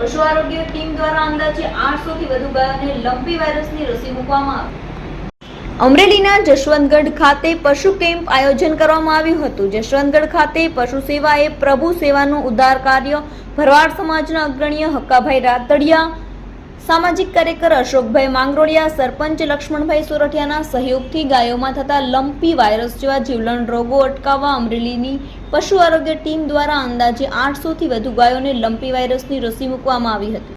પશુ આરોગ્ય ટીમ દ્વારા અંદાજે આઠસો થી વધુ ગાયોને લંપી વાયરસની રસી મૂકવામાં આવી. અમરેલીના જશવંતગઢ ખાતે પશુ કેમ્પ આયોજન કરવામાં આવ્યું હતું. જશવંતગઢ ખાતે પશુ સેવા એ પ્રભુ સેવાનું ઉદ્ધાર કાર્ય ભરવાડ સમાજના અગ્રણીય હક્કાભાઈ રાતડિયા સામાજિક કાર્યકર અશોકભાઈ માંગરોળિયા, સરપંચ લક્ષ્મણભાઈ સોરઠિયાના સહયોગથી ગાયોમાં થતા લંપી વાયરસ જેવા જીવલણ રોગો અટકાવવા અમરેલીની પશુ આરોગ્ય ટીમ દ્વારા અંદાજે આઠસોથી વધુ ગાયોને લંપી વાયરસની રસી મૂકવામાં આવી હતી.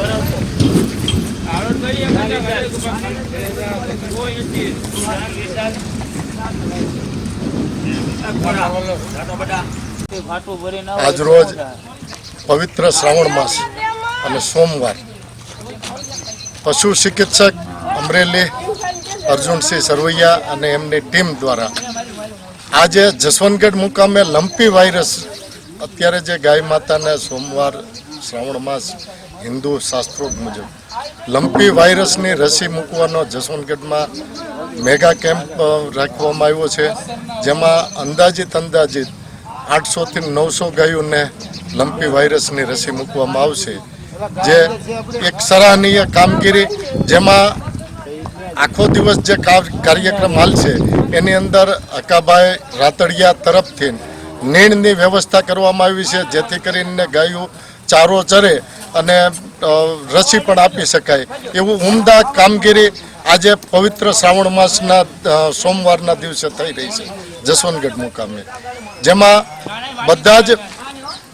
આજરોજ પવિત્ર શ્રાવણ માસ અને સોમવાર પશુ ચિકિત્સક અમરેલી અર્જુનસિંહ સરવૈયા અને એમની ટીમ દ્વારા આજે જસવંતગઢ મુકામે લંપી વાયરસ, અત્યારે જે ગાય માતાને સોમવાર શ્રાવણ માસ હિન્દુ શાસ્ત્રો મુજબ, લંપી વાયરસની રસી મૂકવાનો જસવંતગઢમાં મેગા કેમ્પ રાખવામાં આવ્યો છે, જેમાં અંદાજિત અંદાજિત આઠસોથી નવસો ગાયોને લંપી વાયરસની રસી મૂકવામાં આવશે. જે એક સરાહનીય કામગીરી, જેમાં આખો દિવસ જે કાર- કાર્યક્રમ હાલશે, એની અંદર અકાભાઈ રાતડિયા તરફથી નીણની વ્યવસ્થા કરવામાં આવી છે, જેથી કરીને ગાયો ચારો ચરે. અને રસી પણ આપી શકાય. એવું ઉમદા કામગીરી આજે પવિત્ર શ્રાવણ માસના સોમવારના દિવસે થઈ રહી છે, જસવંતગઢ મુકામે. જેમાં બધા જ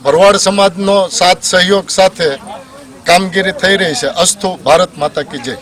ભરવાડ સમાજનો સાથ, સહયોગ સાથે કામગીરી થઈ રહી છે. અસ્તુ ભારત માતા કી જય.